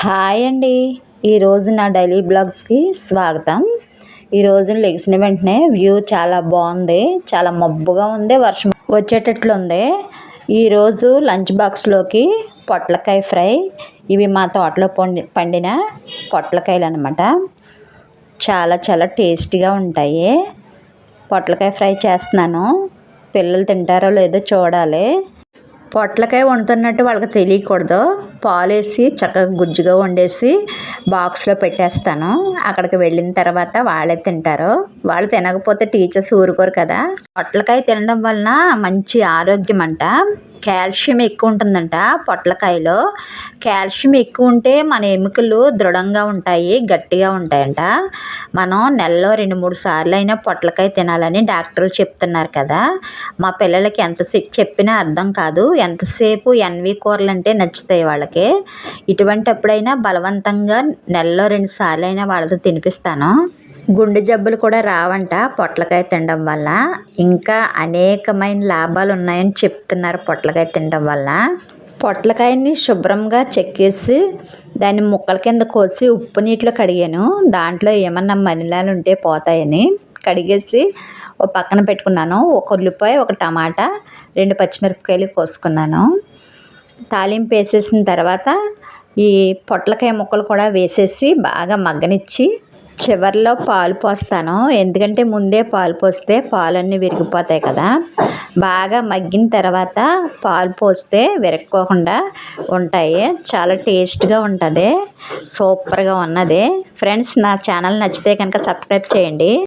Hi అండి. ఈరోజు నా డైలీ బ్లాగ్స్కి స్వాగతం. ఈరోజు లెగిసిన వెంటనే వ్యూ చాలా బాగుంది. చాలా మబ్బుగా ఉంది వర్షం వచ్చేటట్లు ఉంది ఈరోజు లంచ్ బాక్స్లోకి పొట్లకాయ ఫ్రై. ఇవి మా తోటలో పండి పండిన పొట్లకాయలు అనమాట చాలా చాలా టేస్టీగా ఉంటాయి. పొట్లకాయ ఫ్రై చేస్తున్నాను. పిల్లలు తింటారో లేదో చూడాలి. పొట్లకాయ వండుతున్నట్టు వాళ్ళకి తెలియకూడదు. పాలు వేసి చక్కగా గుజ్జుగా వండేసి బాక్స్లో పెట్టేస్తాను. అక్కడికి వెళ్ళిన తర్వాత వాళ్ళే తింటారు. వాళ్ళు తినకపోతే టీచర్స్ ఊరుకోరు కదా. పొట్లకాయ తినడం వలన మంచి ఆరోగ్యం అంట. కాల్షియం ఎక్కువ ఉంటుందంట పొట్లకాయలో. కాల్షియం ఎక్కువ ఉంటే మన ఎముకలు దృఢంగా ఉంటాయి గట్టిగా ఉంటాయంట. మనం నెలలో రెండు మూడు సార్లు అయినా పొట్లకాయ తినాలని డాక్టర్లు చెప్తున్నారు కదా. మా పిల్లలకి ఎంతసేపు చెప్పినా అర్థం కాదు. ఎంతసేపు ఎన్వి కూరలు అంటే నచ్చుతాయి వాళ్ళకి. ఇటువంటి అప్పుడైనా బలవంతంగా నెలలో రెండు సార్లు అయినా వాళ్ళతో తినిపిస్తాను. గుండె జబ్బులు కూడా రావంట పొట్లకాయ తినడం వల్ల. ఇంకా అనేకమైన లాభాలు ఉన్నాయని చెప్తున్నారు పొట్లకాయ తినడం వల్ల. పొట్లకాయని శుభ్రంగా చెక్కేసి దాన్ని ముక్కల కింద కోసి ఉప్పు నీటిలో కడిగాను. దాంట్లో ఏమన్నా మనిలాలు ఉంటే పోతాయని కడిగేసి ఒక పక్కన పెట్టుకున్నాను. ఒక ఉల్లిపాయ ఒక టమాటా రెండు పచ్చిమిరపకాయలు కోసుకున్నాను. తాలింపు వేసేసిన తర్వాత ఈ పొట్లకాయ ముక్కలు కూడా వేసేసి బాగా మగ్గనిచ్చి చివరిలో పాలు పోస్తాను. ఎందుకంటే ముందే పాలు పోస్తే పాలన్నీ విరిగిపోతాయి కదా. బాగా మగ్గిన తర్వాత పాలు పోస్తే విరక్కోకుండా ఉంటాయి. చాలా టేస్ట్గా ఉంటుంది. సూపర్గా ఉన్నది. ఫ్రెండ్స్ నా ఛానల్ నచ్చితే కనుక సబ్స్క్రైబ్ చేయండి.